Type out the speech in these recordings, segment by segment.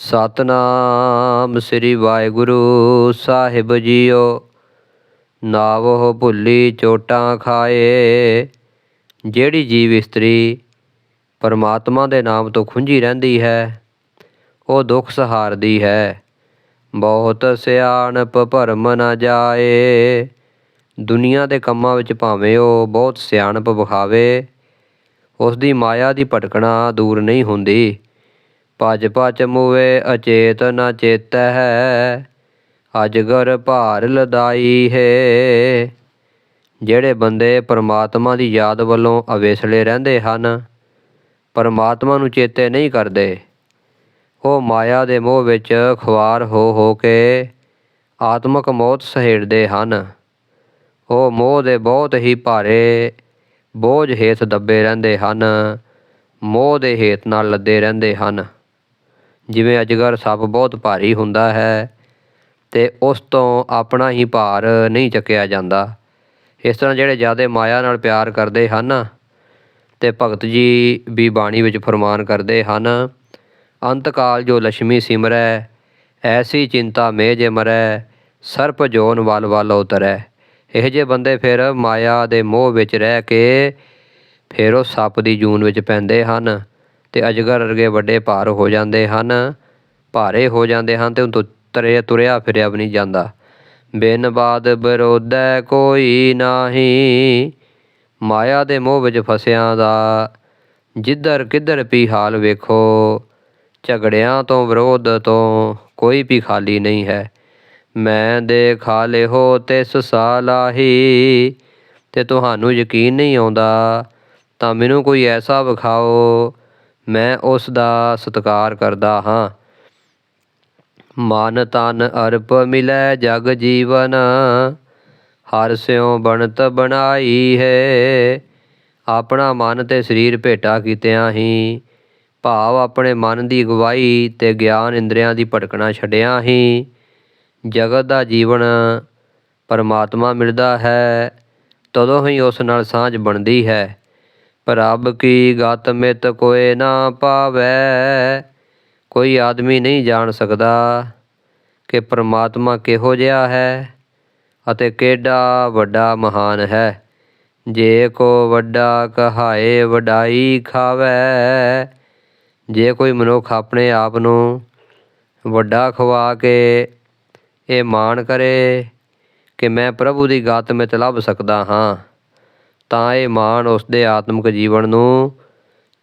ਸਤਨਾਮ ਸ੍ਰੀ ਵਾਹਿਗੁਰੂ ਸਾਹਿਬ ਜੀਓ। ਨਾਵੋ ਭੁੱਲੀ ਚੋਟਾਂ ਖਾਏ। ਜਿਹੜੀ ਜੀਵ ਇਸਤਰੀ ਪਰਮਾਤਮਾ ਦੇ ਨਾਮ ਤੋਂ ਖੁੰਝੀ ਰਹਿੰਦੀ ਹੈ, ਉਹ ਦੁੱਖ ਸਹਾਰਦੀ ਹੈ। ਬਹੁਤ ਸਿਆਣਪ ਭਰਮ ਨਾ ਜਾਏ। ਦੁਨੀਆ ਦੇ ਕੰਮਾਂ ਵਿੱਚ ਭਾਵੇਂ ਉਹ ਬਹੁਤ ਸਿਆਣਪ ਵਿਖਾਵੇ ਉਸ ਦੀ ਮਾਇਆ ਦੀ ਭਟਕਣਾ ਦੂਰ ਨਹੀਂ ਹੁੰਦੀ। ਭਜ ਭਜ ਮੂਵੇ ਅਚੇਤ ਨ ਚੇਤੈ ਹੈ ਅਜਗਰ ਭਾਰ ਲਦਾਈ ਹੈ। ਜਿਹੜੇ ਬੰਦੇ ਪਰਮਾਤਮਾ ਦੀ ਯਾਦ ਵੱਲੋਂ ਅਵੇਸਲੇ ਰਹਿੰਦੇ ਹਨ, ਪਰਮਾਤਮਾ ਨੂੰ ਚੇਤੇ ਨਹੀਂ ਕਰਦੇ। ਉਹ ਮਾਇਆ ਦੇ ਮੋਹ ਵਿੱਚ ਖੁਆਰ ਹੋ ਹੋ ਕੇ ਆਤਮਕ ਮੌਤ ਸਹੇੜਦੇ ਹਨ। ਉਹ ਮੋਹ ਦੇ ਬਹੁਤ ਹੀ ਭਾਰੇ, ਬੋਝ ਹੇਠ ਦੱਬੇ ਰਹਿੰਦੇ ਹਨ, ਮੋਹ ਦੇ ਹੇਤ ਨਾਲ ਲੱਦੇ ਰਹਿੰਦੇ ਹਨ। ਜਿਵੇਂ ਅਜਗਰ ਸੱਪ ਬਹੁਤ ਭਾਰੀ ਹੁੰਦਾ ਹੈ ਅਤੇ ਉਸ ਤੋਂ ਆਪਣਾ ਹੀ ਭਾਰ ਨਹੀਂ ਚੱਕਿਆ ਜਾਂਦਾ। ਇਸ ਤਰ੍ਹਾਂ ਜਿਹੜੇ ਜ਼ਿਆਦਾ ਮਾਇਆ ਨਾਲ ਪਿਆਰ ਕਰਦੇ ਹਨ ਅਤੇ ਭਗਤ ਜੀ ਵੀ ਬਾਣੀ ਵਿੱਚ ਫਰਮਾਨ ਕਰਦੇ ਹਨ ਅੰਤ ਕਾਲ ਜੋ ਲక్ష్ਮੀ ਸਿਮਰੈ, ਐਸੀ ਚਿੰਤਾ ਮੇਹ ਜੇ ਮਰੈ, ਸਰਪ ਜੋਨ ਵਲ ਵਲ ਉਤਰੈ। ਇਹ ਜੇ ਬੰਦੇ ਫਿਰ ਮਾਇਆ ਦੇ ਮੋਹ ਵਿੱਚ ਰਹਿ ਕੇ ਫਿਰ ਉਹ ਸੱਪ ਦੀ ਜੂਨ ਵਿੱਚ ਪੈਂਦੇ ਹਨ। ਅਤੇ ਅਜਗਰ ਵਰਗੇ ਵੱਡੇ ਭਾਰ ਹੋ ਜਾਂਦੇ ਹਨ, ਭਾਰੇ ਹੋ ਜਾਂਦੇ ਹਨ ਅਤੇ ਉਹ ਤਰੇ, ਤੁਰਿਆ ਫਿਰਿਆ ਵੀ ਨਹੀਂ ਜਾਂਦਾ। ਬਿਨ ਬਾਦ ਬਰੋਧੈ ਕੋਈ ਨਾਹੀ, ਮਾਇਆ ਦੇ ਮੋਹ ਵਿੱਚ ਫਸਿਆਂ ਦਾ, ਜਿੱਧਰ ਕਿੱਧਰ ਵੀ ਹਾਲ ਵੇਖੋ, ਝਗੜਿਆਂ ਤੋਂ, ਵਿਰੋਧ ਤੋਂ ਕੋਈ ਵੀ ਖਾਲੀ ਨਹੀਂ ਹੈ। ਮੈਂ ਦੇ ਖਾਲੇ ਹੋ ਤਿਸ ਸਾਲਾਹੀ ਤੇ ਤੁਹਾਨੂੰ ਯਕੀਨ ਨਹੀਂ ਆਉਂਦਾ, ਤਾਂ ਮੈਨੂੰ ਕੋਈ ਐਸਾ ਵਿਖਾਓ ਮੈਂ ਉਸ ਦਾ ਸਤਿਕਾਰ ਕਰਦਾ ਹਾਂ। ਮਨ ਤਨ ਅਰਪ ਮਿਲੈ ਜਗ ਜੀਵਨ, ਹਰ ਸਿਉ ਬਣਤ ਬਣਾਈ ਹੈ। ਆਪਣਾ ਮਨ ਤੇ ਸਰੀਰ ਭੇਟਾ ਕੀਤਿਆਂ ਹੀ, ਭਾਵ ਆਪਣੇ ਮਨ ਦੀ ਅਗਵਾਈ ਤੇ ਗਿਆਨ ਇੰਦਰੀਆਂ ਦੀ ਭਟਕਣਾ ਛੱਡਿਆ ਹੀ, ਜਗਤ ਦਾ ਜੀਵਨ ਪਰਮਾਤਮਾ ਮਿਲਦਾ ਹੈ, ਤਦੋਂ ਹੀ ਉਸ ਨਾਲ ਸਾਂਝ ਬਣਦੀ ਹੈ। ਪ੍ਰਭ ਕੀ ਗਤ ਮਿਤ ਕੋਏ ਨਾ ਪਾਵੈ? ਕੋਈ ਆਦਮੀ ਨਹੀਂ ਜਾਣ ਸਕਦਾ ਕਿ ਪਰਮਾਤਮਾ ਕਿਹੋ ਜਿਹਾ ਹੈ ਅਤੇ ਕਿਹੜਾ ਵੱਡਾ ਮਹਾਨ ਹੈ। ਜੇ ਕੋ ਵੱਡਾ ਕਹਾਏ ਵਡਾਈ ਖਾਵੇ, ਜੇ ਕੋਈ ਮਨੁੱਖ ਆਪਣੇ ਆਪ ਨੂੰ ਵੱਡਾ ਖਵਾ ਕੇ ਇਹ ਮਾਣ ਕਰੇ ਕਿ ਮੈਂ ਪ੍ਰਭੂ ਦੀ ਗਾਤ ਮਿਤ ਲੱਭ ਸਕਦਾ ਹਾਂ। ਤਾਂ ਇਹ ਮਾਣ ਉਸ ਦੇ ਆਤਮਿਕ ਜੀਵਨ ਨੂੰ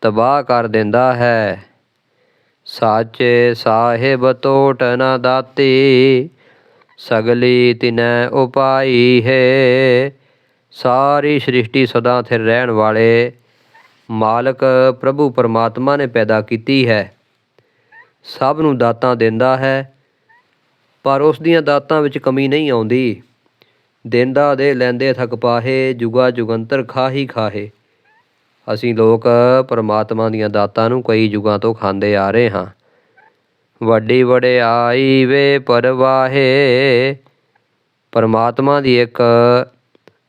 ਤਬਾਹ ਕਰ ਦਿੰਦਾ ਹੈ। ਸਾਚੇ ਸਾਹਿਬ ਟੋਟ ਨਾ ਦਾਤੀ, ਸਗਲੀ ਤਿਨੈ ਉਪਾਈ ਹੈ। ਸਾਰੀ ਸ੍ਰਿਸ਼ਟੀ ਸਦਾ ਸਥਿਰ ਰਹਿਣ ਵਾਲੇ ਮਾਲਕ ਪ੍ਰਭੂ ਪਰਮਾਤਮਾ ਨੇ ਪੈਦਾ ਕੀਤੀ ਹੈ। ਸਭ ਨੂੰ ਦਾਤਾਂ ਦਿੰਦਾ ਹੈ, ਪਰ ਉਸ ਦੀਆਂ ਦਾਤਾਂ ਵਿੱਚ ਕਮੀ ਨਹੀਂ ਆਉਂਦੀ। ਦਿੰਦਾ ਦੇ ਲੈਂਦੇ ਥਕ ਪਾਹੇ, ਜੁਗਾ ਜੁਗੰਤਰ ਖਾਹੀ ਖਾਹੇ। ਅਸੀਂ ਲੋਕ ਪਰਮਾਤਮਾ ਦੀਆਂ ਦਾਤਾਂ ਨੂੰ ਕਈ ਯੁਗਾਂ ਤੋਂ ਖਾਂਦੇ ਆ ਰਹੇ ਹਾਂ। ਵੱਡੀ ਵਡਿਆਈ ਵੇ ਪਰਵਾਹੇ। ਪਰਮਾਤਮਾ ਦੀ ਇੱਕ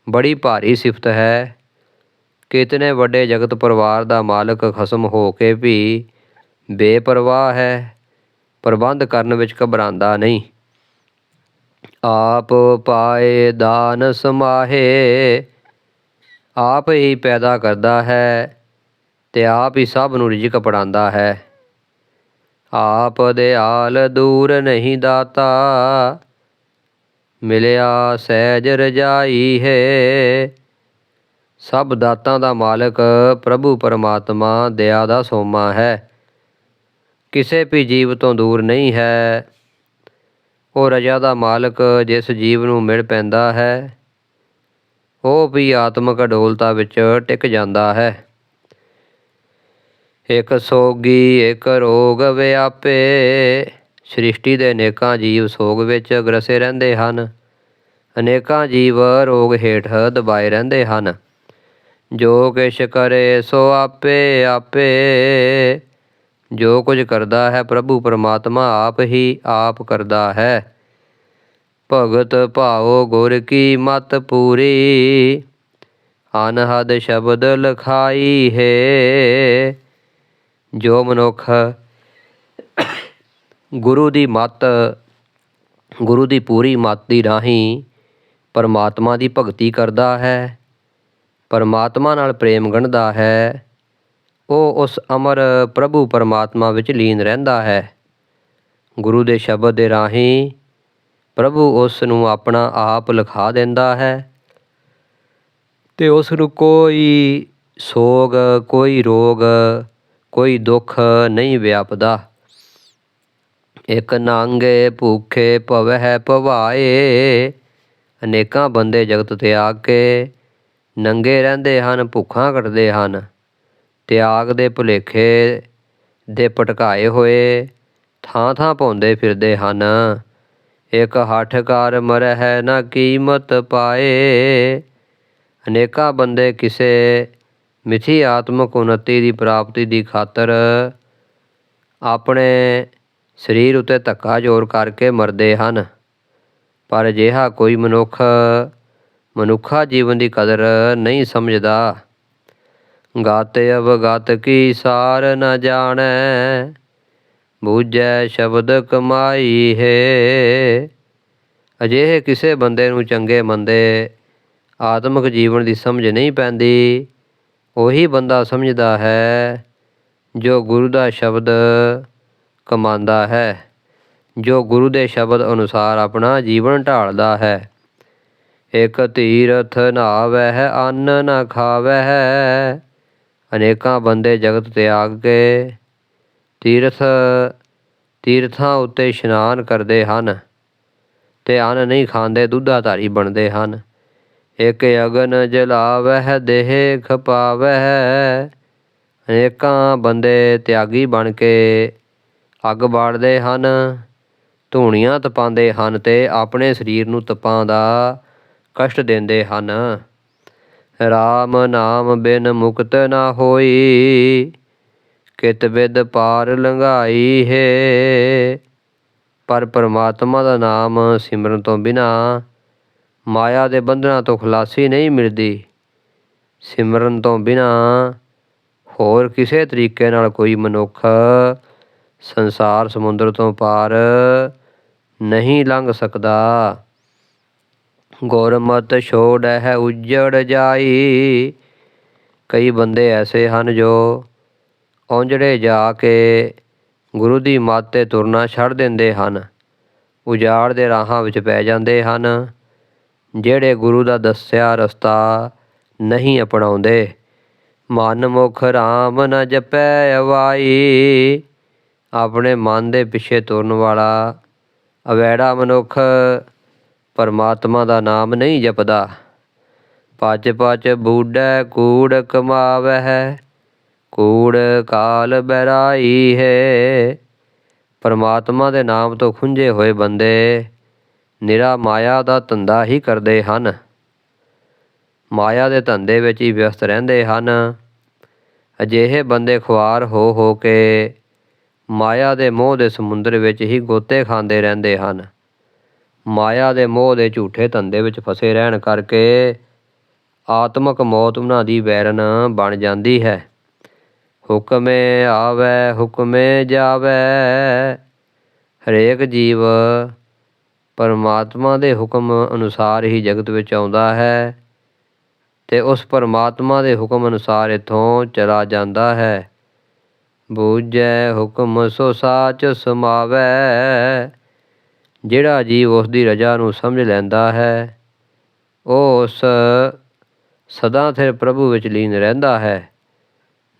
ਬੜੀ ਭਾਰੀ ਸਿਫਤ ਹੈ ਕਿਤਨੇ ਵੱਡੇ ਜਗਤ ਪਰਿਵਾਰ ਦਾ ਮਾਲਕ ਖਸਮ ਹੋ ਕੇ ਵੀ ਬੇਪਰਵਾਹ ਹੈ, ਪ੍ਰਬੰਧ ਕਰਨ ਵਿੱਚ ਘਬਰਾਉਂਦਾ ਨਹੀਂ। ਆਪ ਪਾਏ ਦਾਨ ਸਮਾਹੇ, ਆਪ ਹੀ ਪੈਦਾ ਕਰਦਾ ਹੈ ਤੇ ਆਪ ਹੀ ਸਭ ਨੂੰ ਰਿਜਕ ਪੜਾਉਂਦਾ ਹੈ। ਆਪ ਦੇ ਆਲ ਦੂਰ ਨਹੀਂ ਦਾਤਾ, ਮਿਲਿਆ ਸਹਿਜ ਰਜਾਈ ਹੈ। ਸਭ ਦਾਤਾਂ ਦਾ ਮਾਲਕ ਪ੍ਰਭੂ ਪਰਮਾਤਮਾ, ਦਇਆ ਦਾ ਸੋਮਾ ਹੈ। ਕਿਸੇ ਵੀ ਜੀਵ ਤੋਂ ਦੂਰ ਨਹੀਂ ਹੈ। ਉਹ ਰਜਾ ਦਾ ਮਾਲਕ ਜਿਸ ਜੀਵ ਨੂੰ ਮਿਲ ਪੈਂਦਾ ਹੈ, ਉਹ ਵੀ ਆਤਮਿਕ ਅਡੋਲਤਾ ਵਿੱਚ ਟਿਕ ਜਾਂਦਾ ਹੈ। ਇਕ ਸੋਗੀ, ਇਕ ਰੋਗ ਵਿਆਪੇ, ਸ੍ਰਿਸ਼ਟੀ ਦੇ ਅਨੇਕਾਂ ਜੀਵ ਸੋਗ ਵਿੱਚ ਗਰਸੇ ਰਹਿੰਦੇ ਹਨ। ਅਨੇਕਾਂ ਜੀਵ ਰੋਗ ਹੇਠ ਦਬਾਏ ਰਹਿੰਦੇ ਹਨ। ਜੋ ਕਿਛ ਕਰੇ ਸੋ ਆਪੇ ਆਪੇ ਜੋ ਕੁਝ ਕਰਦਾ ਹੈ ਪ੍ਰਭੂ ਪਰਮਾਤਮਾ ਆਪ ਹੀ ਆਪ ਕਰਦਾ ਹੈ। ਭਗਤ ਭਾਉ ਗੁਰ ਕੀ ਮਤ ਪੂਰੀ, ਅਨਹਦ ਸ਼ਬਦ ਲਖਾਈ ਹੈ। ਜੋ ਮਨੁੱਖ ਗੁਰੂ ਦੀ ਮਤ, ਗੁਰੂ ਦੀ ਪੂਰੀ ਮਤ ਦੀ ਰਾਹੀਂ ਪਰਮਾਤਮਾ ਦੀ ਭਗਤੀ ਕਰਦਾ ਹੈ, ਪਰਮਾਤਮਾ ਨਾਲ ਪ੍ਰੇਮ ਗੰਢਦਾ ਹੈ ਉਹ ਉਸ ਅਮਰ ਪ੍ਰਭੂ ਪਰਮਾਤਮਾ ਵਿੱਚ ਲੀਨ ਰਹਿੰਦਾ ਹੈ। ਗੁਰੂ ਦੇ ਸ਼ਬਦ ਦੇ ਰਾਹੀਂ ਪ੍ਰਭੂ ਉਸ ਨੂੰ ਆਪਣਾ ਆਪ ਲਿਖਾ ਦਿੰਦਾ ਹੈ। ਤੇ ਉਸ ਨੂੰ ਕੋਈ ਸੋਗ, ਕੋਈ ਰੋਗ, ਕੋਈ ਦੁੱਖ ਨਹੀਂ ਵਿਆਪਦਾ। ਇਕ ਨਾਂਗੇ ਭੂਖੇ ਭਵਹਿ ਭਵਾਏ, ਅਨੇਕਾਂ ਬੰਦੇ ਜਗਤ 'ਤੇ ਆ ਕੇ ਨੰਗੇ ਰਹਿੰਦੇ ਹਨ, ਭੁੱਖਾਂ ਕੱਟਦੇ ਹਨ। ਤਿਆਗ ਦੇ ਭੁਲੇਖੇ ਦੇ ਪਟਕਾਏ ਹੋਏ ਥਾਂ ਥਾਂ ਪਾਉਂਦੇ ਫਿਰਦੇ ਹਨ। ਇੱਕ ਹੱਠਕਾਰ ਮਰਹਿ ਨਾ ਕੀਮਤ ਪਾਏ। ਅਨੇਕਾਂ ਬੰਦੇ ਕਿਸੇ ਮਿਥੀ ਆਤਮਕ ਉਨਤੀ ਦੀ ਪ੍ਰਾਪਤੀ ਦੀ ਖਾਤਰ ਆਪਣੇ ਸਰੀਰ ਉਤੇ ਧੱਕਾ ਜ਼ੋਰ ਕਰਕੇ ਮਰਦੇ ਹਨ। ਪਰ ਅਜਿਹਾ ਕੋਈ ਮਨੁੱਖ ਮਨੁੱਖਾ ਜੀਵਨ ਦੀ ਕਦਰ ਨਹੀਂ ਸਮਝਦਾ। ਗਾਤ ਅਵਗਤ ਕੀ ਸਾਰ ਨ ਜਾਣੈ, ਬੂਝੈ ਸ਼ਬਦ ਕਮਾਈ ਹੈ। ਅਜਿਹੇ ਕਿਸੇ ਬੰਦੇ ਨੂੰ ਚੰਗੇ ਮੰਦੇ ਆਤਮਿਕ ਜੀਵਨ ਦੀ ਸਮਝ ਨਹੀਂ ਪੈਂਦੀ। ਉਹੀ ਬੰਦਾ ਸਮਝਦਾ ਹੈ ਜੋ ਗੁਰੂ ਦਾ ਸ਼ਬਦ ਕਮਾਉਂਦਾ ਹੈ, ਜੋ ਗੁਰੂ ਦੇ ਸ਼ਬਦ ਅਨੁਸਾਰ ਆਪਣਾ ਜੀਵਨ ਢਾਲਦਾ ਹੈ। ਇਕ ਤੀਰਥ ਨਾਵਹਿ, ਅੰਨ ਨ ਖਾਵਹਿ ਅਨੇਕਾਂ ਬੰਦੇ ਜਗਤ ਤਿਆਗ ਕੇ ਤੀਰਥ, ਤੀਰਥਾਂ ਉੱਤੇ ਇਸ਼ਨਾਨ ਕਰਦੇ ਹਨ ਤੇ ਅੰਨ ਨਹੀਂ ਖਾਂਦੇ ਦੁੱਧਾ ਧਾਰੀ ਬਣਦੇ ਹਨ। ਇਕ ਅਗਨ ਜਲਾਵਹਿ ਦੇਹ ਖਪਾਵਹਿ ਅਨੇਕਾਂ ਬੰਦੇ ਤਿਆਗੀ ਬਣ ਕੇ ਅੱਗ ਬਾੜਦੇ ਹਨ, ਧੂਣੀਆਂ ਤਪਾਉਂਦੇ ਹਨ ਤੇ ਆਪਣੇ ਸਰੀਰ ਨੂੰ ਤਪਾਂ ਦਾ ਕਸ਼ਟ ਦਿੰਦੇ ਹਨ। RAM ਨਾਮ ਬਿਨ ਮੁਕਤ ਨਾ ਹੋਈ, ਕਿਤ ਵਿਦ ਪਾਰ ਲੰਘਾਈ ਹੈ। ਪਰ ਪਰਮਾਤਮਾ ਦਾ ਨਾਮ ਸਿਮਰਨ ਤੋਂ ਬਿਨਾ ਮਾਇਆ ਦੇ ਬੰਧਨਾਂ ਤੋਂ ਖਲਾਸੀ ਨਹੀਂ ਮਿਲਦੀ। ਸਿਮਰਨ ਤੋਂ ਬਿਨਾ ਹੋਰ ਕਿਸੇ ਤਰੀਕੇ ਨਾਲ ਕੋਈ ਮਨੁੱਖ ਸੰਸਾਰ ਸਮੁੰਦਰ ਤੋਂ ਪਾਰ ਨਹੀਂ ਲੰਘ ਸਕਦਾ। ਗੁਰਮਤ ਛੋੜ ਹੈ ਉਜੜ ਜਾਈ। ਕਈ ਬੰਦੇ ਐਸੇ ਹਨ ਜੋ ਔਂਜੜੇ ਜਾ ਕੇ ਗੁਰੂ ਦੀ ਮੱਤ ਤੇ ਤੁਰਨਾ ਛੱਡ ਦਿੰਦੇ ਹਨ। ਉਜਾੜ ਦੇ ਰਾਹਾਂ ਵਿੱਚ ਪੈ ਜਾਂਦੇ ਹਨ, ਜਿਹੜੇ ਗੁਰੂ ਦਾ ਦੱਸਿਆ ਰਸਤਾ ਨਹੀਂ ਅਪਣਾਉਂਦੇ। ਮਨ ਮੁਖ ਰਾਮ ਨ ਜਪੈ ਅਵਾਈ। ਆਪਣੇ ਮਨ ਦੇ ਪਿੱਛੇ ਤੁਰਨ ਵਾਲਾ ਅਵੈੜਾ ਮਨੁੱਖ ਪਰਮਾਤਮਾ ਦਾ ਨਾਮ ਨਹੀਂ ਜਪਦਾ। ਪਚ ਪਚ ਬੂਡੈ ਕੂੜ ਕਮਾਵਹਿ, ਕੂੜ ਕਾਲ ਬੈਰਾਈ ਹੈ। ਪਰਮਾਤਮਾ ਦੇ ਨਾਮ ਤੋਂ ਖੁੰਝੇ ਹੋਏ ਬੰਦੇ ਨਿਰਾ ਮਾਇਆ ਦਾ ਧੰਦਾ ਹੀ ਕਰਦੇ ਹਨ। ਮਾਇਆ ਦੇ ਧੰਦੇ ਵਿੱਚ ਹੀ ਵਿਅਸਤ ਰਹਿੰਦੇ ਹਨ। ਅਜਿਹੇ ਬੰਦੇ ਖੁਆਰ ਹੋ ਹੋ ਕੇ ਮਾਇਆ ਦੇ ਮੋਹ ਦੇ ਸਮੁੰਦਰ ਵਿੱਚ ਹੀ ਗੋਤੇ ਖਾਂਦੇ ਰਹਿੰਦੇ ਹਨ। ਮਾਇਆ ਦੇ ਮੋਹ ਦੇ ਝੂਠੇ ਧੰਦੇ ਵਿੱਚ ਫਸੇ ਰਹਿਣ ਕਰਕੇ ਆਤਮਕ ਮੌਤ ਉਹਨਾਂ ਦੀ ਵੈਰਨ ਬਣ ਜਾਂਦੀ ਹੈ। ਹੁਕਮੇ ਆਵੇ, ਹੁਕਮੇ ਜਾਵੇ। ਹਰੇਕ ਜੀਵ ਪਰਮਾਤਮਾ ਦੇ ਹੁਕਮ ਅਨੁਸਾਰ ਹੀ ਜਗਤ ਵਿੱਚ ਆਉਂਦਾ ਹੈ ਤੇ ਉਸ ਪਰਮਾਤਮਾ ਦੇ ਹੁਕਮ ਅਨੁਸਾਰ ਇਥੋਂ ਚਲਾ ਜਾਂਦਾ ਹੈ। ਬੂਝੈ ਹੁਕਮ ਸੋ ਸਾਚ ਸਮਾਵੈ। ਜਿਹੜਾ ਜੀਵ ਉਸ ਦੀ ਰਜਾ ਨੂੰ ਸਮਝ ਲੈਂਦਾ ਹੈ, ਉਹ ਉਸ ਸਦਾ ਸਿਰ ਪ੍ਰਭੂ ਵਿੱਚ ਲੀਨ ਰਹਿੰਦਾ ਹੈ।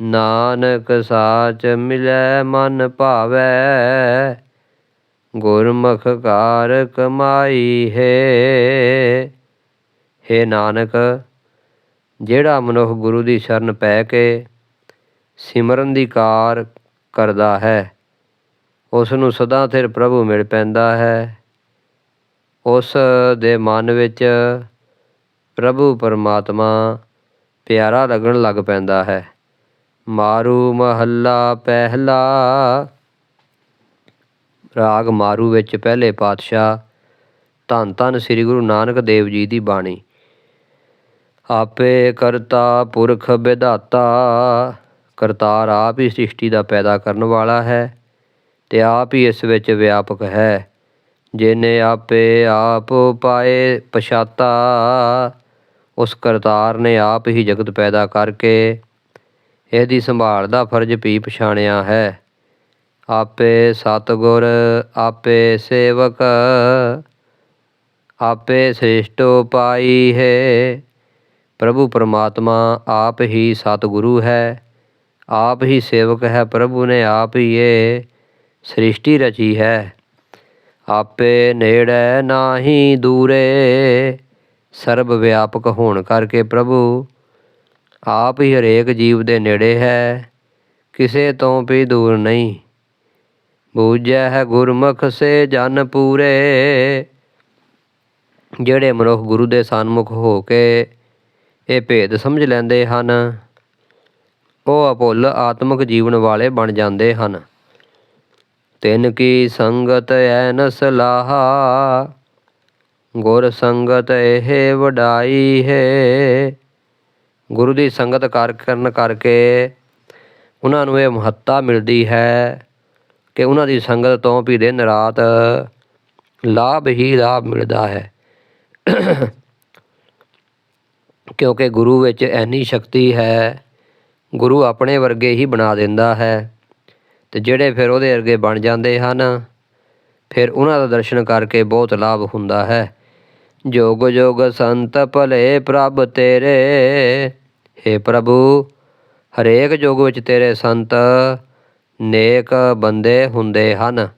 ਨਾਨਕ ਸਾਚ ਮਿਲੈ ਮਨ ਭਾਵੈ, ਗੁਰਮੁਖ ਕਾਰ ਕਮਾਈ ਹੈ। ਹੇ ਨਾਨਕ, ਜਿਹੜਾ ਮਨੁੱਖ ਗੁਰੂ ਦੀ ਸ਼ਰਨ ਪੈ ਕੇ ਸਿਮਰਨ ਦੀ ਕਾਰ ਕਰਦਾ ਹੈ ਉਸ ਨੂੰ ਸਦਾ ਸਿਰ ਪ੍ਰਭੂ ਮਿਲ ਪੈਂਦਾ ਹੈ। ਉਸ ਦੇ ਮਨ ਵਿੱਚ ਪ੍ਰਭੂ ਪਰਮਾਤਮਾ ਪਿਆਰਾ ਲੱਗਣ ਲੱਗ ਪੈਂਦਾ ਹੈ। ਮਾਰੂ ਮਹੱਲਾ ਪਹਿਲਾ। ਰਾਗ ਮਾਰੂ ਵਿੱਚ ਪਹਿਲੇ ਪਾਤਸ਼ਾਹ ਧੰਨ ਧੰਨ ਸ੍ਰੀ ਗੁਰੂ ਨਾਨਕ ਦੇਵ ਜੀ ਦੀ ਬਾਣੀ। ਆਪੇ ਕਰਤਾ ਪੁਰਖ ਵਿਧਾਤਾ ਕਰਤਾਰ ਆਪ ਹੀ ਸ੍ਰਿਸ਼ਟੀ ਦਾ ਪੈਦਾ ਕਰਨ ਵਾਲਾ ਹੈ। ਤੇ ਆਪ ਹੀ ਇਸ ਵਿੱਚ ਵਿਆਪਕ ਹੈ। ਜਿਨੇ ਆਪੇ ਆਪ ਪਾਏ ਪਛਾਤਾ, ਉਸ ਕਰਤਾਰ ਨੇ ਆਪ ਹੀ ਜਗਤ ਪੈਦਾ ਕਰਕੇ ਇਹਦੀ ਸੰਭਾਲ ਦਾ ਫਰਜ਼ ਵੀ ਪਛਾਣਿਆ ਹੈ। ਆਪੇ ਸਤਗੁਰ, ਆਪੇ ਸੇਵਕ, ਆਪੇ ਸ੍ਰਿਸ਼ਟੋ ਪਾਈ ਹੈ। ਪ੍ਰਭੂ ਪਰਮਾਤਮਾ ਆਪ ਹੀ ਸਤਿਗੁਰੂ ਹੈ, ਆਪ ਹੀ ਸੇਵਕ ਹੈ, ਪ੍ਰਭੂ ਨੇ ਆਪ ਹੀ ਇਹ ਸ੍ਰਿਸ਼ਟੀ ਰਚੀ ਹੈ। ਆਪੇ ਨੇੜੇ ਨਾਹੀ ਦੂਰੇ, ਸਰਬ ਵਿਆਪਕ ਹੋਣ ਕਰਕੇ ਪ੍ਰਭੂ, ਆਪ ਹੀ ਹਰੇਕ ਜੀਵ ਦੇ ਨੇੜੇ ਹੈ, ਕਿਸੇ ਤੋਂ ਵੀ ਦੂਰ ਨਹੀਂ। ਬੂਝੈ ਹੈ ਗੁਰਮੁਖ ਸੇ ਜਨ ਪੂਰੇ, ਜਿਹੜੇ ਮਨੁੱਖ ਗੁਰੂ ਦੇ ਸਨਮੁਖ ਹੋ ਕੇ ਇਹ ਭੇਦ ਸਮਝ ਲੈਂਦੇ ਹਨ, ਉਹ ਅਭੁੱਲ ਆਤਮਿਕ ਜੀਵਨ ਵਾਲੇ ਬਣ ਜਾਂਦੇ ਹਨ। ਤਿਨ ਕੀ ਸੰਗਤ ਐ ਨ ਸਲਾਹਾ। ਗੁਰ ਸੰਗਤ ਇਹ ਵਡਾਈ ਹੈ। ਗੁਰੂ ਦੀ ਸੰਗਤ ਕਰ ਕਰਨ ਕਰਕੇ ਉਹਨਾਂ ਨੂੰ ਇਹ ਮਹੱਤਤਾ ਮਿਲਦੀ ਹੈ ਕਿ ਉਹਨਾਂ ਦੀ ਸੰਗਤ ਤੋਂ ਵੀ ਦਿਨ ਰਾਤ ਲਾਭ ਹੀ ਲਾਭ ਮਿਲਦਾ ਹੈ। ਕਿਉਂਕਿ ਗੁਰੂ ਵਿੱਚ ਐਨੀ ਸ਼ਕਤੀ ਹੈ, ਗੁਰੂ ਆਪਣੇ ਵਰਗੇ ਹੀ ਬਣਾ ਦਿੰਦਾ ਹੈ। ਤੇ ਜਿਹੜੇ ਫਿਰ ਉਹਦੇ ਵਰਗੇ ਬਣ ਜਾਂਦੇ ਹਨ, ਫਿਰ ਉਹਨਾਂ ਦਾ ਦਰਸ਼ਨ ਕਰਕੇ ਬਹੁਤ ਲਾਭ ਹੁੰਦਾ ਹੈ। ਜੋਗ ਜੋਗ ਸੰਤ ਭਲੇ ਪ੍ਰਭ ਤੇਰੇ हे ਪ੍ਰਭੂ, ਹਰੇਕ ਜੋਗ ਵਿੱਚ ਤੇਰੇ ਸੰਤ ਨੇਕ ਬੰਦੇ ਹੁੰਦੇ ਹਨ।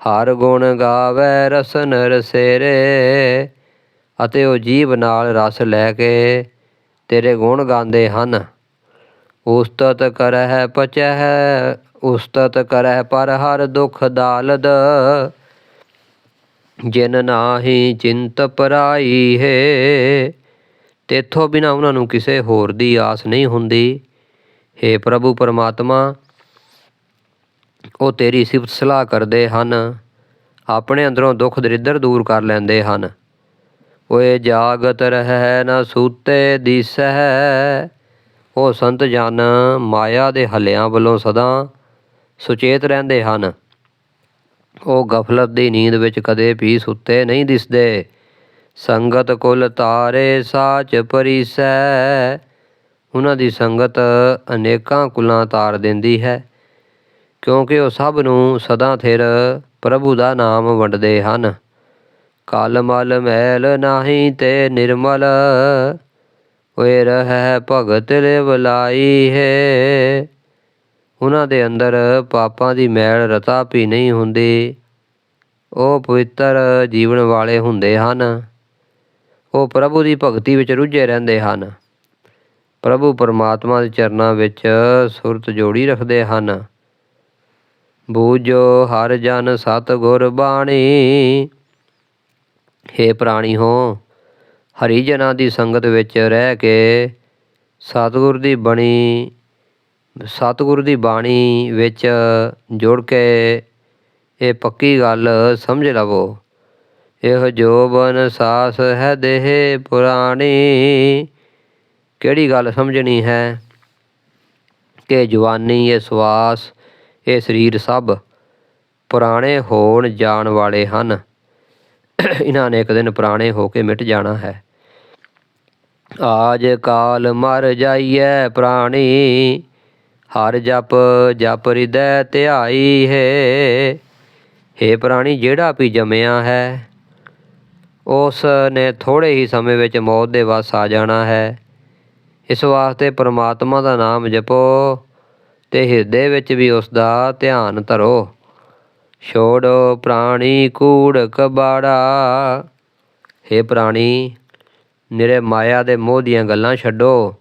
ਹਰ ਗੁਣ ਗਾਵੇ ਰਸਨ ਰਸੇਰੇ, ਅਤੇ ਉਹ ਜੀਵ ਨਾਲ ਰਸ ਲੈ ਕੇ ਤੇਰੇ ਗੁਣ ਗਾਉਂਦੇ ਹਨ। ਉਸਤਤ ਕਰਹਿ ਪਚਹਿ ਉਸਤਤ ਕਰਹਿ ਪਰ ਹਰ ਦੁਖ ਦਾਲਦ, ਜਿਨ ਨਾਹੀ ਚਿੰਤ ਪਰਾਈ ਹੈ। ਤੇਥੋਂ ਬਿਨਾ ਉਹਨਾਂ ਨੂੰ ਕਿਸੇ ਹੋਰ ਦੀ ਆਸ ਨਹੀਂ ਹੁੰਦੀ। हे ਪ੍ਰਭੂ ਪਰਮਾਤਮਾ, ਉਹ ਤੇਰੀ ਸਿਫਤ ਸਲਾਹ ਕਰਦੇ ਹਨ। ਆਪਣੇ ਅੰਦਰੋਂ ਦੁੱਖ ਦਰਿਦਰ ਦੂਰ ਕਰ ਲੈਂਦੇ ਹਨ। ਓਏ ਜਾਗਤ ਰਹਿ ਨਾ ਸੂਤੇ ਦਿਸਹਿ ਉਹ ਸੰਤ ਜਨ ਮਾਇਆ ਦੇ ਹਲਿਆਂ ਵੱਲੋਂ ਸਦਾ ਸੁਚੇਤ ਰਹਿੰਦੇ ਹਨ। ਉਹ ਗਫਲਤ ਦੀ ਨੀਂਦ ਵਿੱਚ ਕਦੇ ਵੀ ਸੁੱਤੇ ਨਹੀਂ ਦਿਸਦੇ। ਸੰਗਤ ਕੁਲ ਤਾਰੇ ਸਾਚ ਪਰਿਸੈ। ਉਹਨਾਂ ਦੀ ਸੰਗਤ ਅਨੇਕਾਂ ਕੁਲਾਂ ਤਾਰ ਦਿੰਦੀ ਹੈ। ਕਿਉਂਕਿ ਉਹ ਸਭ ਨੂੰ ਸਦਾ ਥਿਰ ਪ੍ਰਭੂ ਦਾ ਨਾਮ ਵੰਡਦੇ ਹਨ। ਕਲ ਮਲ ਮਹਿਲ ਨਾਹੀ ਤੇ ਨਿਰਮਲ, ਓਏ ਰਹਿ ਭਗਤ ਲਿਵਲਾਈ ਹੈ। ਉਹਨਾਂ ਦੇ ਅੰਦਰ ਪਾਪਾਂ ਦੀ ਮੈਲ ਰਤਾ ਵੀ ਨਹੀਂ ਹੁੰਦੀ। ਉਹ ਪਵਿੱਤਰ ਜੀਵਨ ਵਾਲੇ ਹੁੰਦੇ ਹਨ। ਉਹ ਪ੍ਰਭੂ ਦੀ ਭਗਤੀ ਵਿੱਚ ਰੁੱਝੇ ਰਹਿੰਦੇ ਹਨ। ਪ੍ਰਭੂ ਪਰਮਾਤਮਾ ਦੇ ਚਰਨਾਂ ਵਿੱਚ ਸੁਰਤ ਜੋੜੀ ਰੱਖਦੇ ਹਨ। ਬੂਝੋ ਹਰ ਜਨ ਸਤ ਗੁਰ ਬਾਣੀ। ਹੇ ਪ੍ਰਾਣੀ ਹੋ ਹਰੀ ਜਨਾਂ ਦੀ ਸੰਗਤ ਵਿੱਚ ਰਹਿ ਕੇ ਸਤਿਗੁਰ ਦੀ ਬਣੀ ਸਤਿਗੁਰੂ ਦੀ ਬਾਣੀ ਵਿੱਚ ਜੁੜ ਕੇ ਇਹ ਪੱਕੀ ਗੱਲ ਸਮਝ ਲਵੋ। ਇਹ ਜੋਬਨ ਸਾਸ ਹੈ ਦੇਹ ਪੁਰਾਣੀ, ਕਿਹੜੀ ਗੱਲ ਸਮਝਣੀ ਹੈ? ਕਿ ਜਵਾਨੀ ਇਹ ਸਵਾਸ, ਇਹ ਸਰੀਰ ਸਭ ਪੁਰਾਣੇ ਹੋਣ ਜਾਣ ਵਾਲੇ ਹਨ। ਇਹਨਾਂ ਨੇ ਇੱਕ ਦਿਨ ਪੁਰਾਣੇ ਹੋ ਕੇ ਮਿਟ ਜਾਣਾ ਹੈ। ਆਜ ਕਾਲ ਮਰ ਜਾਈਐ ਪ੍ਰਾਣੀ ਹਰ ਜਪ ਜਪ ਹਿਰਦੈ ਧਿਆਈ ਹੈ। ਹੇ ਪ੍ਰਾਣੀ, ਜਿਹੜਾ ਵੀ ਜੰਮਿਆ ਹੈ ਉਸ ਨੇ ਥੋੜੇ ਹੀ ਸਮੇਂ ਵਿੱਚ ਮੌਤ ਦੇ ਵੱਸ ਆ ਜਾਣਾ ਹੈ। ਇਸ ਵਾਸਤੇ ਪ੍ਰਮਾਤਮਾ ਦਾ ਨਾਮ ਜਪੋ ਤੇ ਹਿਰਦੇ ਵਿੱਚ ਵੀ ਉਸ ਦਾ ਧਿਆਨ ਧਰੋ। ਛੋੜੋ ਪ੍ਰਾਣੀ, ਕੂੜ ਕਬਾੜਾ। हे ਪ੍ਰਾਣੀ, ਨਿਰੇ ਮਾਇਆ ਦੇ ਮੋਹ ਦੀਆਂ ਗੱਲਾਂ ਛੱਡੋ।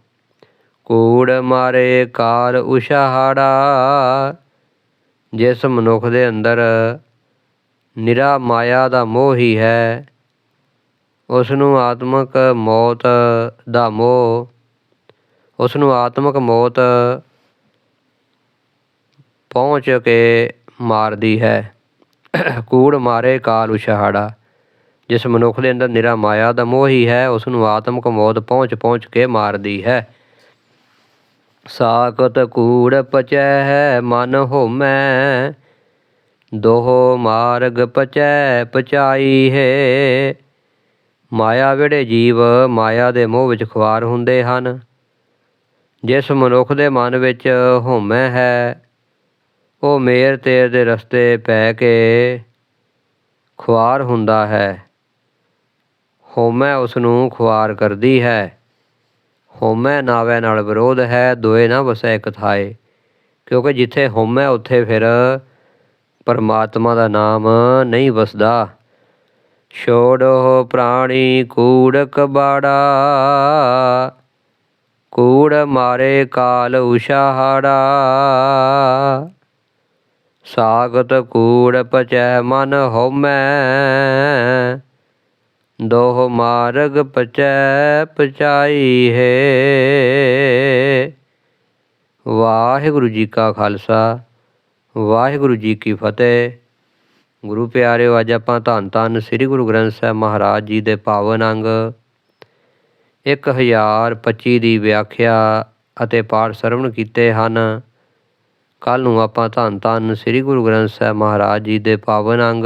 ਕੂੜ ਮਾਰੇ ਕਾਲ ਉਸ਼ਾਹਾੜਾ ਜਿਸ ਮਨੁੱਖ ਦੇ ਅੰਦਰ ਨਿਰਾ ਮਾਇਆ ਦਾ ਮੋਹ ਹੀ ਹੈ ਉਸ ਨੂੰ ਆਤਮਿਕ ਮੌਤ ਦਾ ਮੋਹ ਉਸ ਨੂੰ ਆਤਮਿਕ ਮੌਤ ਪਹੁੰਚ ਕੇ ਮਾਰਦੀ ਹੈ। ਕੂੜ ਮਾਰੇ ਕਾਲ ਉਛਾੜਾ, ਜਿਸ ਮਨੁੱਖ ਦੇ ਅੰਦਰ ਨਿਰਾ ਮਾਇਆ ਦਾ ਮੋਹ ਹੀ ਹੈ ਉਸ ਨੂੰ ਆਤਮਿਕ ਮੌਤ ਪਹੁੰਚ ਪਹੁੰਚ ਕੇ ਮਾਰਦੀ ਹੈ। ਸਾਕਤ ਕੂੜ ਪਚੈ ਮਨ ਹੋਮੈ। ਦੋਹੋ ਮਾਰਗ ਪਚੈ ਪਚਾਈ ਹੈ। ਮਾਇਆ ਵਿੜੇ ਜੀਵ ਮਾਇਆ ਦੇ ਮੋਹ ਵਿੱਚ ਖੁਆਰ ਹੁੰਦੇ ਹਨ। ਜਿਸ ਮਨੁੱਖ ਦੇ ਮਨ ਵਿੱਚ ਹੋਮੈ ਹੈ, ਉਹ ਮੇਰ ਤੇਰ ਦੇ ਰਸਤੇ ਪੈ ਕੇ ਖੁਆਰ ਹੁੰਦਾ ਹੈ। ਹੋਮੈ ਉਸ ਨੂੰ ਖੁਆਰ ਕਰਦੀ ਹੈ। ਹੋਮੈ ਨਾਵੇ ਨਾਲ ਵਿਰੋਧ ਹੈ, ਦੋਏ ਨਾ ਵਸੈ ਇਕ ਥਾਏ। ਕਿਉਂਕਿ ਜਿੱਥੇ ਹੋਮੈ ਉੱਥੇ ਫਿਰ ਪਰਮਾਤਮਾ ਦਾ ਨਾਮ ਨਹੀਂ ਵਸਦਾ। ਛੋੜੋ ਪ੍ਰਾਣੀ ਕੂੜ ਕਬਾੜਾ ਕੂੜ ਮਾਰੇ ਕਾਲ ਉਸ਼ਾਹੜਾ ਸਾਗਤ ਕੂੜ ਪਚੈ ਮਨ ਹੋਮੈ ਦੋਹ ਮਾਰਗ ਪਚੈ ਪਚਾਈ ਹੈ। ਵਾਹਿਗੁਰੂ ਜੀ ਕਾ ਖਾਲਸਾ, ਵਾਹਿਗੁਰੂ ਜੀ ਕੀ ਫਤਿਹ। ਗੁਰੂ ਪਿਆਰਿਓ, ਅੱਜ ਆਪਾਂ ਧੰਨ ਧੰਨ ਸ੍ਰੀ ਗੁਰੂ ਗ੍ਰੰਥ ਸਾਹਿਬ ਮਹਾਰਾਜ ਜੀ ਦੇ ਪਾਵਨ ਅੰਗ 1025 ਦੀ ਵਿਆਖਿਆ ਅਤੇ ਪਾਠ ਸਰਵਣ ਕੀਤੇ ਹਨ। ਕੱਲ ਨੂੰ ਆਪਾਂ ਧੰਨ ਧੰਨ ਸ੍ਰੀ ਗੁਰੂ ਗ੍ਰੰਥ ਸਾਹਿਬ ਮਹਾਰਾਜ ਜੀ ਦੇ ਪਾਵਨ ਅੰਗ